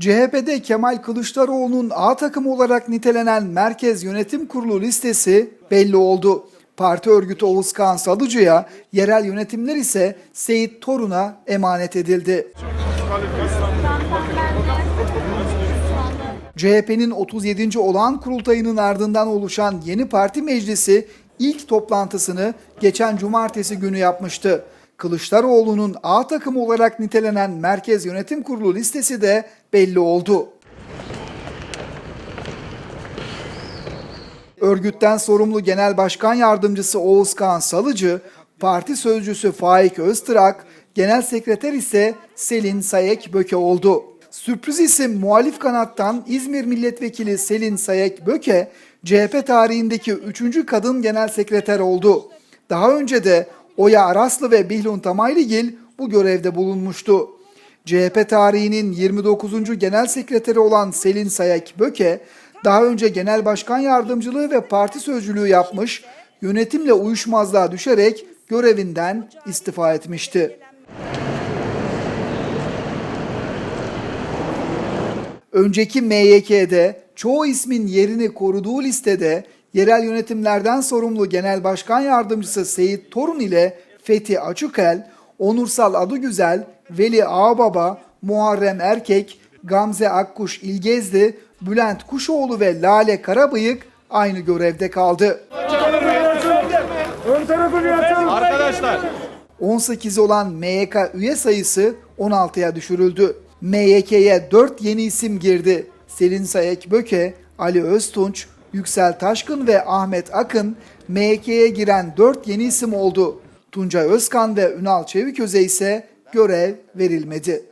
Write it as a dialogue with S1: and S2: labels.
S1: CHP'de Kemal Kılıçdaroğlu'nun A takımı olarak nitelenen Merkez Yönetim Kurulu listesi belli oldu. Parti örgütü Oğuzkan Salıcı'ya, yerel yönetimler ise Seyit Torun'a emanet edildi. CHP'nin 37. olağan kurultayının ardından oluşan yeni parti meclisi ilk toplantısını geçen cumartesi günü yapmıştı. Kılıçdaroğlu'nun A takımı olarak nitelenen Merkez Yönetim Kurulu listesi de belli oldu. Örgütten sorumlu Genel Başkan Yardımcısı Oğuzkan Salıcı, parti sözcüsü Faik Öztrak, genel sekreter ise Selin Sayek Böke oldu. Sürpriz isim muhalif kanattan İzmir Milletvekili Selin Sayek Böke, CHP tarihindeki 3. kadın genel sekreter oldu. Daha önce de Oya Araslı ve Bihlun Tamayligil bu görevde bulunmuştu. CHP tarihinin 29. genel sekreteri olan Selin Sayek Böke, daha önce genel başkan yardımcılığı ve parti sözcülüğü yapmış, yönetimle uyuşmazlığa düşerek görevinden istifa etmişti. Önceki MYK'de çoğu ismin yerini koruduğu listede yerel yönetimlerden sorumlu Genel Başkan Yardımcısı Seyit Torun ile Fethi Açıkel, Onursal Adıgüzel, Veli Ağbaba, Muharrem Erkek, Gamze Akkuş İlgezdi, Bülent Kuşoğlu ve Lale Karabıyık aynı görevde kaldı.
S2: Arkadaşlar
S1: 18 olan MYK üye sayısı 16'ya düşürüldü. MYK'ye 4 yeni isim girdi. Selin Sayek Böke, Ali Öztunç, Yüksel Taşkın ve Ahmet Akın MYK'ye giren 4 yeni isim oldu. Tuncay Özkan ve Ünal Çeviköz'e ise görev verilmedi.